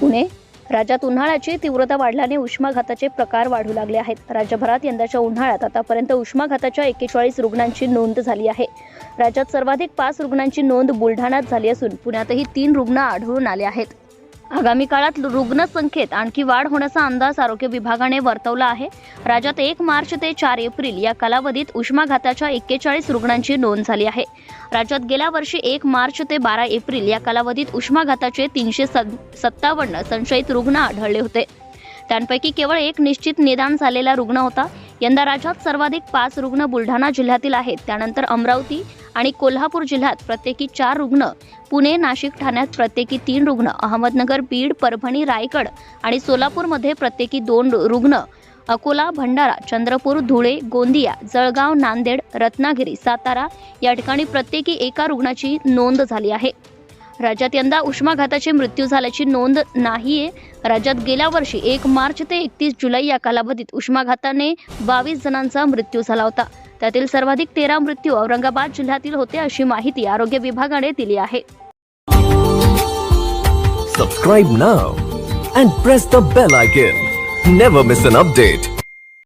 पुणे राज्यात उन्हाळ्याची तीव्रता वाढल्याने उष्माघाताचे प्रकार वाढू लागले आहेत. राज्यभरात यंदाच्या उन्हाळ्यात आतापर्यंत उष्माघाताच्या एक्केचाळीस रुग्णांची नोंद झाली आहे. राज्यात सर्वाधिक पाच रुग्णांची नोंद बुलढाण्यात झाली असून पुण्यातही तीन रुग्ण आढळून आले आहेत. आगामी काळात रुग्णसंख्येत आणखी वाढ होण्याचा अंदाज आरोग्य विभागाने वर्तवला आहे. राज्यात एक मार्च ते चार एप्रिल या कालावधीत उष्माघाताच्या एक्केचाळीस रुग्णांची नोंद झाली आहे. राज्यात गेल्या वर्षी एक मार्च ते बारा एप्रिल या कालावधीत उष्माघाताचे तीनशे सत्तावन्न संशयित रुग्ण आढळले होते. त्यांपैकी केवळ एक निश्चित निदान झालेला रुग्ण होता. यंदा राज्यात सर्वाधिक पाच रुग्ण बुलढाणा जिल्ह्यातील आहेत. त्यानंतर अमरावती आणि कोल्हापूर जिल्ह्यात प्रत्येकी चार रुग्ण पुणे नाशिक ठाण्यात प्रत्येकी तीन रुग्ण अहमदनगर बीड परभणी रायगड आणि सोलापूरमध्ये प्रत्येकी दोन रुग्ण अकोला भंडारा चंद्रपूर धुळे गोंदिया जळगाव नांदेड रत्नागिरी सातारा या ठिकाणी प्रत्येकी एका रुग्णाची नोंद झाली आहे. राज्यात यंदा उष्माघाताचे मृत्यू झाल्याची नोंद नाहीये. राज्यात गेल्या वर्षी एक मार्च ते एकतीस जुलै या कालावधीत उष्माघाताने बावीस जणांचा मृत्यू झाला होता. त्यातील सर्वाधिक तेरा मृत्यू औरंगाबाद जिल्ह्यातील होते अशी माहिती आरोग्य विभागाने दिली आहे. Subscribe now and press the bell icon never miss an update